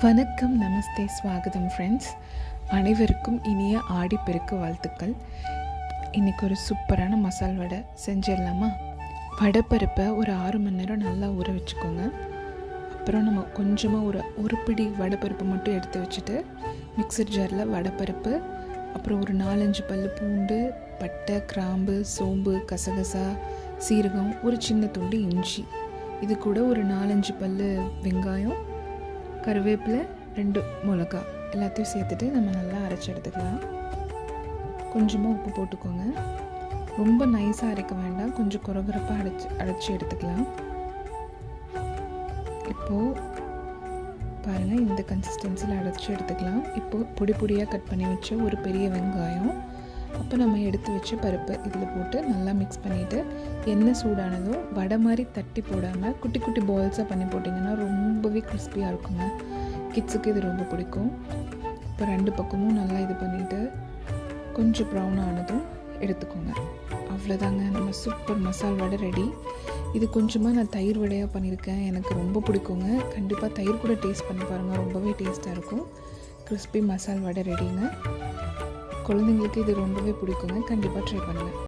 வணக்கம் நமஸ்தே ஸ்வாகதம் ஃப்ரெண்ட்ஸ் அனைவருக்கும் இனிய ஆடிப்பெருக்கு வாழ்த்துக்கள். இன்றைக்கி ஒரு சூப்பரான மசால் வடை செஞ்சிடலாமா? வடைப்பருப்பை ஒரு ஆறு மணி நேரம் நல்லா ஊற வச்சுக்கோங்க. அப்புறம் நம்ம கொஞ்சமாக ஒரு ஒரு பிடி வடைப்பருப்பு மட்டும் எடுத்து வச்சுட்டு மிக்சர் ஜாரில் வடைப்பருப்பு அப்புறம் ஒரு நாலஞ்சு பல் பூண்டு பட்டை கிராம்பு சோம்பு கசகசா சீரகம் ஒரு சின்ன துண்டு இஞ்சி. இது கூட ஒரு நாலஞ்சு பல் வெங்காயம் கருவேப்பிலை ரெண்டு மிளகா எல்லாத்தையும் சேர்த்துட்டு நம்ம நல்லா அரைச்சி எடுத்துக்கலாம். கொஞ்சமாக உப்பு போட்டுக்கோங்க. ரொம்ப நைஸாக அரைக்க வேண்டாம். கொஞ்சம் குறகுறப்பாக அடைச்சி அடைச்சி எடுத்துக்கலாம். இப்போது பாருங்கள் இந்த கன்சிஸ்டன்சியில் அடைச்சி எடுத்துக்கலாம். இப்போது பொடி பொடியாக கட் பண்ணி வச்ச ஒரு பெரிய வெங்காயம் அப்போ நம்ம எடுத்து வச்ச பருப்பு இதில் போட்டு நல்லா மிக்ஸ் பண்ணிவிட்டு எண்ணெய் சூடானதும் வடை மாதிரி தட்டி போடாமல் குட்டி குட்டி பால்ஸாக பண்ணி போட்டிங்கன்னா ரொம்பவே கிறிஸ்பியாக இருக்குங்க. கிட்ஸுக்கு இது ரொம்ப பிடிக்கும். இப்போ ரெண்டு பக்கமும் நல்லா இது பண்ணிவிட்டு கொஞ்சம் ப்ரௌன் ஆனதும் எடுத்துக்கோங்க. அவ்வளோதாங்க. நம்ம சூப்பர் மசால் வடை ரெடி இது கொஞ்சமாக நான் தயிர் வடையாக பண்ணியிருக்கேன். எனக்கு ரொம்ப பிடிக்குங்க. கண்டிப்பாக தயிர் கூட டேஸ்ட் பண்ணி பாருங்கள் ரொம்பவே டேஸ்ட்டாக இருக்கும். கிறிஸ்பி மசால் வடை ரெடிங்க குழந்தைங்களுக்கு இது ரொம்பவே பிடிக்குங்க. கண்டிப்பாக ட்ரை பண்ணுங்கள்